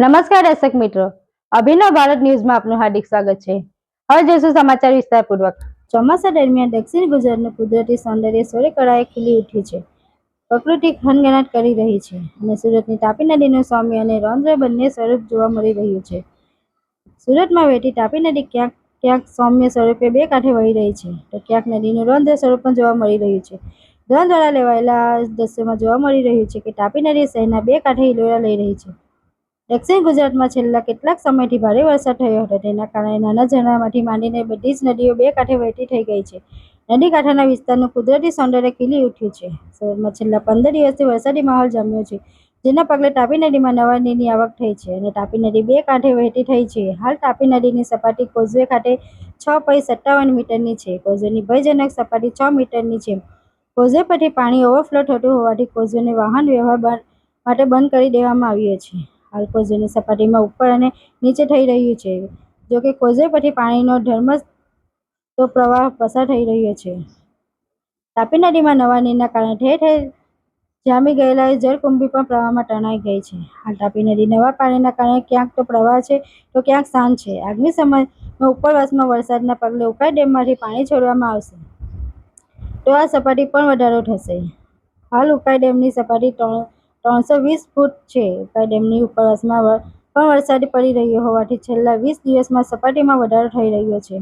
નમસ્કાર દર્શક મિત્રો. અભિનવ ભારત ન્યૂઝમાં આપનું હાર્દિક સ્વાગત છે. હવે જોઈશું સમાચાર વિસ્તારપૂર્વક. ચોમાસા દરમિયાન દક્ષિણ ગુજરાતનું કુદરતી સૌંદર્ય સોળે કળાએ ખીલી ઉઠ્યું છે. પ્રકૃતિ ખનગનાટ કરી રહી છે અને સુરતની તાપી નદીનું સૌમ્ય અને રૌદ્ર બંને સ્વરૂપ જોવા મળી રહ્યું છે. સુરતમાં વહેતી તાપી નદી ક્યાંક ક્યાંક સૌમ્ય સ્વરૂપે બે કાંઠે વહી રહી છે તો ક્યાંક નદીનું રૌદ્ર સ્વરૂપ પણ જોવા મળી રહ્યું છે. ધ્રોન દ્વારા લેવાયેલા દ્રશ્યોમાં જોવા મળી રહ્યું છે કે તાપી નદી શહેરના બે કાંઠે હિલોરા લઈ રહી છે. દક્ષિણ ગુજરાતમાં છેલ્લા કેટલાક સમયથી ભારે વરસાદ થયો હતો. તેના કારણે નાના ઝરણામાંથી માંડીને બધી જ નદીઓ બે કાંઠે વહેતી થઈ ગઈ છે. નદી કાંઠાના વિસ્તારનું કુદરતી સૌંદર્ય ખીલી ઉઠ્યું છે. શહેરમાં છેલ્લા પંદર દિવસથી વરસાદી માહોલ જામ્યો છે, જેના પગલે તાપી નદીમાં નવા નીરની આવક થઈ છે અને તાપી નદી બે કાંઠે વહેતી થઈ છે. હાલ તાપી નદીની સપાટી કોઝવે ખાતે છ પોઈન્ટ સત્તાવન મીટરની છે. કોઝવેની ભયજનક સપાટી છ મીટરની છે. કોઝવે પરથી પાણી ઓવરફ્લો થતું હોવાથી કોઝવેને વાહન વ્યવહાર માટે બંધ કરી દેવામાં આવ્યો છે. હાલ કોઝવેની સપાટીમાં ઉપર અને નીચે થઈ રહ્યું છે. જો કે કોઝવે પછી પાણીનો ધર્મસ્તો પ્રવાહ પસાર થઈ રહ્યો છે. તાપી નદીમાં નવા નીરના કારણે ઠેર ઠેર જામી ગયેલા જળકુંભી પણ પ્રવાહમાં તણાઈ ગઈ છે. હાલ તાપી નદી નવા પાણીના કારણે ક્યાંક તો પ્રવાહ છે, તો ક્યાંક શાંત છે. આગમી સમયમાં ઉપરવાસમાં વરસાદના પગલે ઉકાઈ ડેમમાંથી પાણી છોડવામાં આવશે. તો આ સપાટી પણ વધારો થશે. હાલ ઉકાઈ ડેમની સપાટી ત્રણ ત્રણસો વીસ ફૂટ છે. ઉકાઈ ડેમની ઉપરવાસમાં પણ વરસાદ પડી રહ્યો હોવાથી છેલ્લા વીસ દિવસમાં સપાટીમાં વધારો થઈ રહ્યો છે.